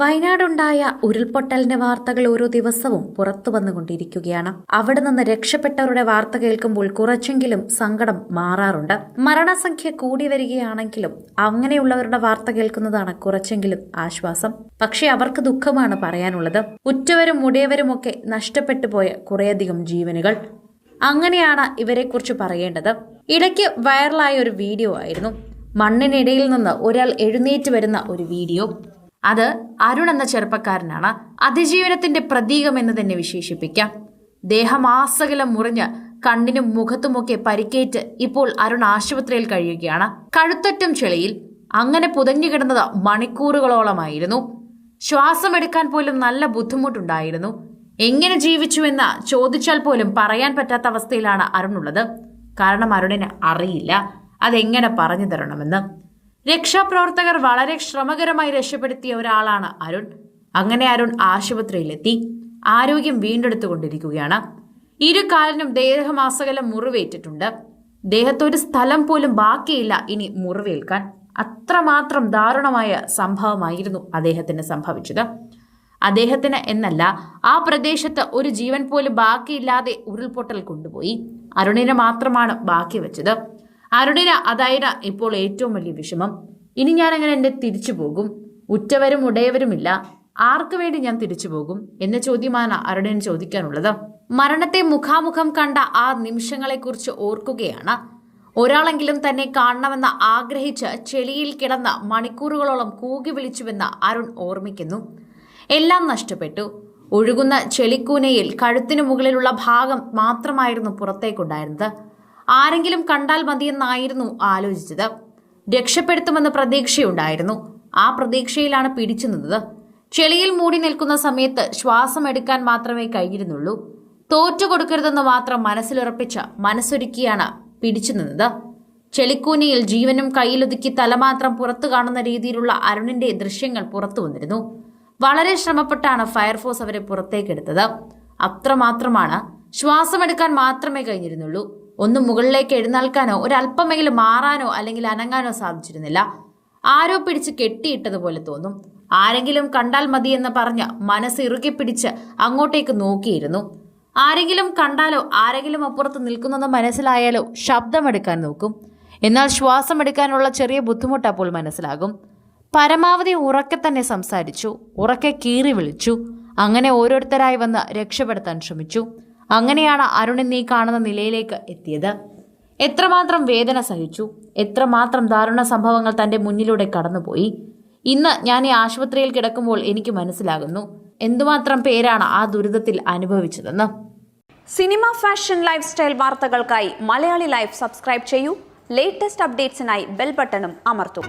വയനാടുണ്ടായ ഉരുൾപൊട്ടലിന്റെ വാർത്തകൾ ഓരോ ദിവസവും പുറത്തു വന്നുകൊണ്ടിരിക്കുകയാണ്. അവിടെ നിന്ന് രക്ഷപ്പെട്ടവരുടെ വാർത്ത കേൾക്കുമ്പോൾ കുറച്ചെങ്കിലും സങ്കടം മാറാറുണ്ട്. മരണസംഖ്യ കൂടി വരികയാണെങ്കിലും അങ്ങനെയുള്ളവരുടെ വാർത്ത കേൾക്കുന്നതാണ് കുറച്ചെങ്കിലും ആശ്വാസം. പക്ഷേ അവർക്ക് ദുഃഖമാണ് പറയാനുള്ളത്. ഉറ്റവരും മുടിയവരുമൊക്കെ നഷ്ടപ്പെട്ടു പോയ കുറേയധികം ജീവനുകൾ. അങ്ങനെയാണ് ഇവരെക്കുറിച്ച് പറയേണ്ടത്. ഇടയ്ക്ക് വൈറലായ ഒരു വീഡിയോ ആയിരുന്നു. മണ്ണിനിടയിൽ നിന്ന് ഒരാൾ എഴുന്നേറ്റ് വരുന്ന ഒരു വീഡിയോ. അത് അരുൺ എന്ന ചെറുപ്പക്കാരനാണ്. അതിജീവനത്തിന്റെ പ്രതീകം എന്ന് തന്നെ വിശേഷിപ്പിക്കാം ദേഹമാസകലം മുറിഞ്ഞ് കണ്ണിനും മുഖത്തുമൊക്കെ പരിക്കേറ്റ് ഇപ്പോൾ അരുൺ ആശുപത്രിയിൽ കഴിയുകയാണ്. കഴുത്തറ്റം ചെളിയിൽ അങ്ങനെ പുതഞ്ഞു കിടന്നത് മണിക്കൂറുകളോളമായിരുന്നു. ശ്വാസമെടുക്കാൻ പോലും നല്ല ബുദ്ധിമുട്ടുണ്ടായിരുന്നു. എങ്ങനെ ജീവിച്ചുവെന്ന് ചോദിച്ചാൽ പോലും പറയാൻ പറ്റാത്ത അവസ്ഥയിലാണ് അരുണുള്ളത് കാരണം അരുണിന് അറിയില്ല. അതെങ്ങനെ പറഞ്ഞു തരണമെന്ന്. രക്ഷാപ്രവർത്തകർ വളരെ ശ്രമകരമായി രക്ഷപ്പെടുത്തിയ ഒരാളാണ് അരുൺ. അങ്ങനെ അരുൺ ആശുപത്രിയിലെത്തി. ആരോഗ്യം വീണ്ടെടുത്തുകൊണ്ടിരിക്കുകയാണ്. ഇരു കാലിനും ദേഹമാസകലം മുറിവേറ്റിട്ടുണ്ട്. ദേഹത്തൊരു സ്ഥലം പോലും ബാക്കിയില്ല ഇനി മുറിവേൽക്കാൻ. അത്രമാത്രം ദാരുണമായ സംഭവമായിരുന്നു അദ്ദേഹത്തിന് സംഭവിച്ചത്. അദ്ദേഹത്തിന് എന്നല്ല ആ പ്രദേശത്ത് ഒരു ജീവൻ പോലും ബാക്കിയില്ലാതെ ഉരുൾപൊട്ടൽ കൊണ്ടുപോയി. അരുണിനെ മാത്രമാണ് ബാക്കി വെച്ചത്. അരുണിന് അതായത് ഇപ്പോൾ ഏറ്റവും വലിയ വിഷമം. ഇനി ഞാൻ അങ്ങനെ എന്നെ തിരിച്ചു പോകും. ഉറ്റവരും ഉടയവരുമില്ല. ആർക്കു വേണ്ടി ഞാൻ തിരിച്ചു പോകും? എന്ന ചോദ്യമാണ് അരുടേൻ ചോദിക്കാനുള്ളത്. മരണത്തെ മുഖാമുഖം കണ്ട ആ നിമിഷങ്ങളെക്കുറിച്ച് ഓർക്കുകയാണ്. ഒരാളെങ്കിലും തന്നെ കാണണമെന്ന് ആഗ്രഹിച്ച് ചെളിയിൽ കിടന്ന മണിക്കൂറുകളോളം കൂകി വിളിച്ചുവെന്ന് അരുൺ ഓർമ്മിക്കുന്നു. എല്ലാം നഷ്ടപ്പെട്ടു. ഒഴുകുന്ന ചെളിക്കൂനയിൽ കഴുത്തിനു മുകളിലുള്ള ഭാഗം മാത്രമായിരുന്നു പുറത്തേക്കുണ്ടായിരുന്നത്. ആരെങ്കിലും കണ്ടാൽ മതിയെന്നായിരുന്നു ആലോചിച്ചത്. രക്ഷപ്പെടുത്തുമെന്ന പ്രതീക്ഷയുണ്ടായിരുന്നു. ആ പ്രതീക്ഷയിലാണ് പിടിച്ചു നിന്നത് ചെളിയിൽ മൂടി നിൽക്കുന്ന സമയത്ത് ശ്വാസം എടുക്കാൻ മാത്രമേ കഴിഞ്ഞിരുന്നുള്ളൂ. തോറ്റു കൊടുക്കരുതെന്ന് മാത്രം മനസ്സിലുറപ്പിച്ച് മനസ്സൊരുക്കിയാണ് പിടിച്ചു നിന്നത് ചെളിക്കൂനിയിൽ ജീവനും കയ്യിലൊതുക്കി തലമാത്രം പുറത്തു കാണുന്ന രീതിയിലുള്ള അരുണിന്റെ ദൃശ്യങ്ങൾ പുറത്തു വന്നിരുന്നു. വളരെ ശ്രമപ്പെട്ടാണ് ഫയർഫോഴ്സ് അവരെ പുറത്തേക്കെടുത്തത്. അത്രമാത്രമാണ്. ശ്വാസമെടുക്കാൻ മാത്രമേ കഴിഞ്ഞിരുന്നുള്ളൂ. ഒന്ന് മുകളിലേക്ക് എഴുന്നേൽക്കാനോ ഒരല്പമെങ്കിലും മാറാനോ അല്ലെങ്കിൽ അനങ്ങാനോ സാധിച്ചിരുന്നില്ല. ആരോ പിടിച്ച് കെട്ടിയിട്ടതുപോലെ തോന്നും. ആരെങ്കിലും കണ്ടാൽ മതിയെന്ന് പറഞ്ഞ് മനസ്സ് ഇറുകി പിടിച്ച് അങ്ങോട്ടേക്ക് നോക്കിയിരുന്നു. ആരെങ്കിലും കണ്ടാലോ ആരെങ്കിലും അപ്പുറത്ത് നിൽക്കുന്നെന്ന് മനസ്സിലായാലോ ശബ്ദമെടുക്കാൻ നോക്കും. എന്നാൽ ശ്വാസമെടുക്കാനുള്ള ചെറിയ ബുദ്ധിമുട്ട് അപ്പോൾ മനസ്സിലാകും. പരമാവധി ഉറക്കെ തന്നെ സംസാരിച്ചു ഉറക്കെ കീറി വിളിച്ചു. അങ്ങനെ ഓരോരുത്തരായി വന്ന് രക്ഷപ്പെടുത്താൻ ശ്രമിച്ചു. അങ്ങനെയാണ് അരുണിൻ നീ കാണുന്ന നിലയിലേക്ക് എത്തിയത്. എത്രമാത്രം വേദന സഹിച്ചു? എത്രമാത്രം ദാരുണ സംഭവങ്ങൾ തന്റെ മുന്നിലൂടെ കടന്നുപോയി? ഇന്ന് ഞാൻ ഈ ആശുപത്രിയിൽ കിടക്കുമ്പോൾ എനിക്ക് മനസ്സിലാകുന്നു. എന്തുമാത്രം പേരാണ് ആ ദുരിതത്തിൽ അനുഭവിച്ചതെന്ന്. സിനിമ ഫാഷൻ ലൈഫ് സ്റ്റൈൽ വാർത്തകൾക്കായി മലയാളി ലൈഫ് സബ്സ്ക്രൈബ് ചെയ്യൂ. ലേറ്റസ്റ്റ് അപ്ഡേറ്റ്സിനായി ബെൽ ബട്ടണും അമർത്തും.